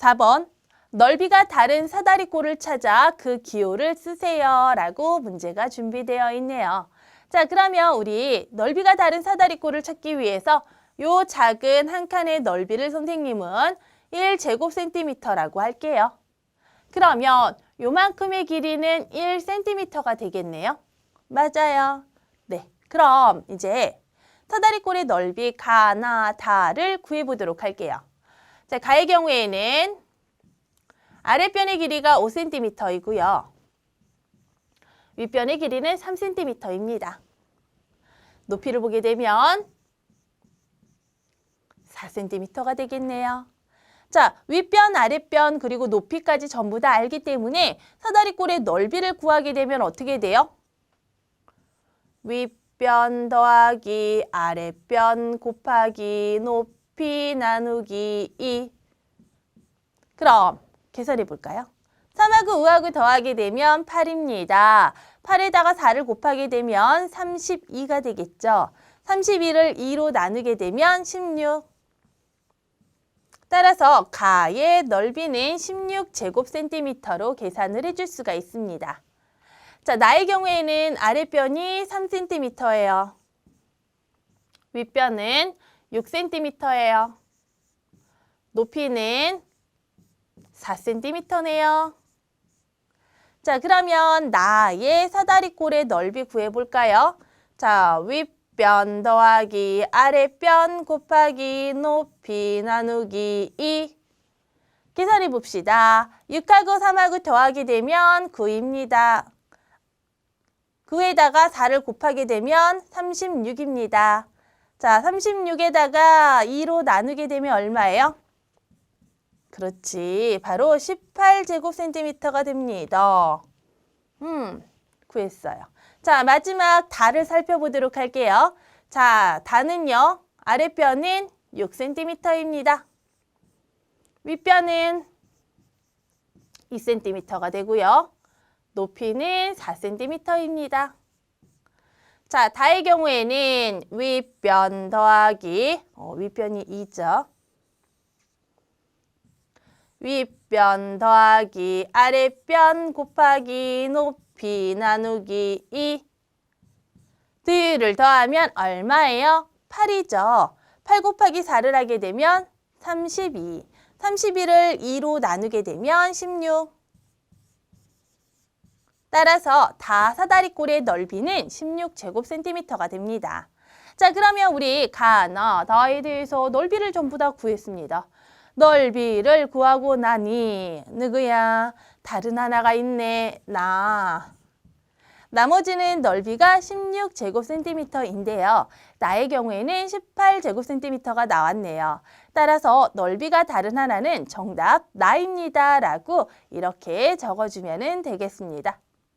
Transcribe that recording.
4번 넓이가 다른 사다리꼴을 찾아 그 기호를 쓰세요 라고 문제가 준비되어 있네요. 자 그러면 우리 넓이가 다른 사다리꼴을 찾기 위해서 요 작은 한 칸의 넓이를 선생님은 1제곱센티미터라고 할게요. 그러면 요만큼의 길이는 1cm가 되겠네요. 맞아요. 네. 그럼 이제 사다리꼴의 넓이 가나 다를 구해보도록 할게요. 자, 가의 경우에는 아랫변의 길이가 5cm이고요. 윗변의 길이는 3cm입니다. 높이를 보게 되면 4cm가 되겠네요. 자, 윗변, 아랫변, 그리고 높이까지 전부 다 알기 때문에 사다리꼴의 넓이를 구하게 되면 어떻게 돼요? 윗변 더하기 아랫변 곱하기 높이 나누기 2. 그럼 계산해 볼까요? 3하고 5하고 더하게 되면 8입니다. 8에다가 4를 곱하게 되면 32가 되겠죠. 32를 2로 나누게 되면 16. 따라서 가의 넓이는 16제곱센티미터로 계산을 해줄 수가 있습니다. 자, 나의 경우에는 아랫변이 3cm예요. 윗변은 6cm예요. 높이는 4cm네요. 자, 그러면 나의 사다리꼴의 넓이 구해볼까요? 자, 윗변 더하기 아랫변 곱하기 높이 나누기 2. 계산해 봅시다. 6하고 3하고 더하게 되면 9입니다. 9에다가 4를 곱하게 되면 36입니다. 자, 36에다가 2로 나누게 되면 얼마예요? 그렇지. 바로 18제곱센티미터가 됩니다. 음, 구했어요. 자, 마지막 다를 살펴보도록 할게요. 자, 다는요. 아랫변은 6cm입니다. 윗변은 2cm가 되고요. 높이는 4cm입니다. 자, 다의 경우에는 윗변 더하기, 어, 윗변이 2죠. 윗변 더하기 아랫변 곱하기 높이 나누기 2. 둘을 더하면 얼마예요? 8이죠. 8 곱하기 4를 하게 되면 32. 32를 2로 나누게 되면 16. 따라서 다 사다리꼴의 넓이는 16제곱센티미터가 됩니다. 자, 그러면 우리 가나 다에 대해서 넓이를 전부 다 구했습니다. 넓이를 구하고 나니 누구야? 다른 하나가 있네. 나. 나머지는 넓이가 16제곱센티미터인데요. 나의 경우에는 18제곱센티미터가 나왔네요. 따라서 넓이가 다른 하나는 정답 나입니다. 라고 이렇게 적어주면 되겠습니다.